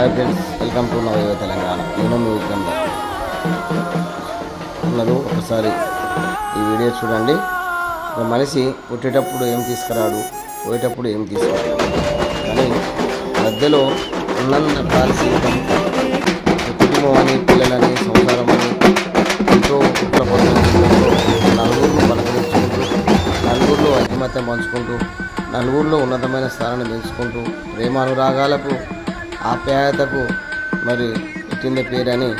Hi friends welcome to Navayuva Telangana. నేను మీ విక్రమ్ ఒకసారి ఈ వీడియో చూడండి. ఒక మనిషి పుట్టేటప్పుడు ఏం తీసుకురాడు పోయేటప్పుడు ఏం తీసుకురాడు. కానీ మధ్యలో ఉన్నంత కాల జీవితం కుటుంబం అని పిల్లలని సంసారం అని ఎంతో కుట్ర నలుగురు పలకరించుకుంటూ నలుగురిలో ఐకమత్యం పంచుకుంటూ నలుగురిలో ఉన్నతమైన స్థానాన్ని పెంచుకుంటూ ప్రేమానురాగాలకు ఆప్యాయతకు మరి పెట్టిందే పేరని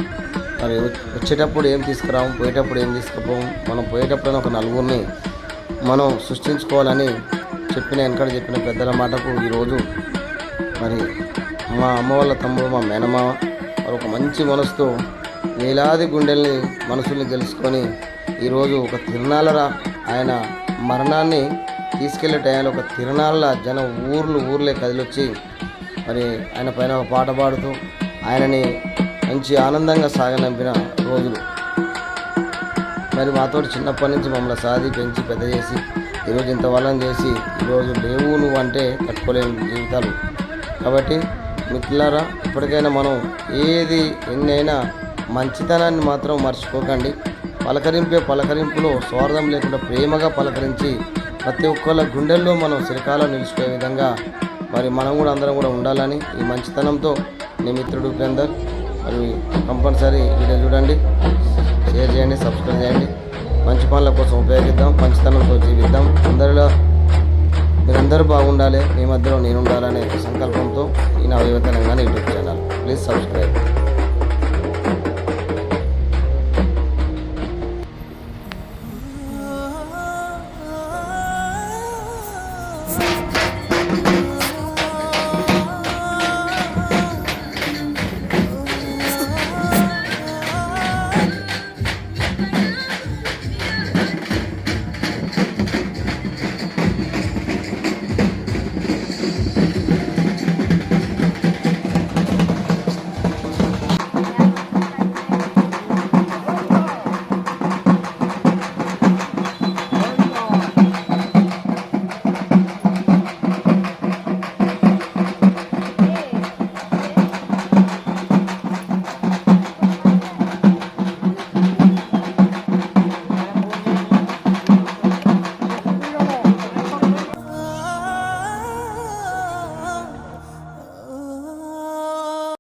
మరి వచ్చేటప్పుడు ఏం తీసుకురాము పోయేటప్పుడు ఏం తీసుకుపోము మనం పోయేటప్పుడు ఒక నలుగురిని మనం సృష్టించుకోవాలని చెప్పిన వెనకడ చెప్పిన పెద్దల మాటకు ఈరోజు మరి మా అమ్మ వాళ్ళ తమ్ముడు మా మేనమామ మరి ఒక మంచి మనసుతో వేలాది గుండెల్ని మనసుల్ని గెలుచుకొని ఈరోజు ఒక తిరునాళ్ళరా ఆయన మరణాన్ని తీసుకెళ్ళే టైంలో ఒక తిరునాళ్ళ జనం ఊర్లు ఊర్లే కదిలొచ్చి మరి ఆయన పైన ఒక పాట పాడుతూ ఆయనని మంచి ఆనందంగా సాగనంపిన రోజులు. మరి మాతో చిన్నప్పటి నుంచి మమ్మల్ని సాది పెంచి పెద్ద చేసి ఈరోజు ఇంత వలన చేసి ఈరోజు లేవు నువ్వు అంటే కట్టుకోలేని జీవితాలు. కాబట్టి మిత్రులారా ఇప్పటికైనా మనం ఏది ఎన్నైనా మంచితనాన్ని మాత్రం మర్చిపోకండి. పలకరింపే పలకరింపులో స్వార్థం లేకుండా ప్రేమగా పలకరించి ప్రతి ఒక్కళ్ళ గుండెల్లో మనం చిరకాలం నిలిచిపోయే విధంగా మరి మనం కూడా అందరం కూడా ఉండాలని ఈ మంచితనంతో నీ మిత్రుడు ఉపేందర్. మరి కంపల్సరీ వీడియో చూడండి షేర్ చేయండి సబ్స్క్రైబ్ చేయండి. మంచి పనుల కోసం ఉపయోగిద్దాం మంచితనంతో జీవిద్దాం. అందరిలో మీరందరూ బాగుండాలి మీ మధ్యలో నేను ఉండాలనే సంకల్పంతో ఈ నా వివేతనంగానే యూట్యూబ్ ఛానల్. Please subscribe.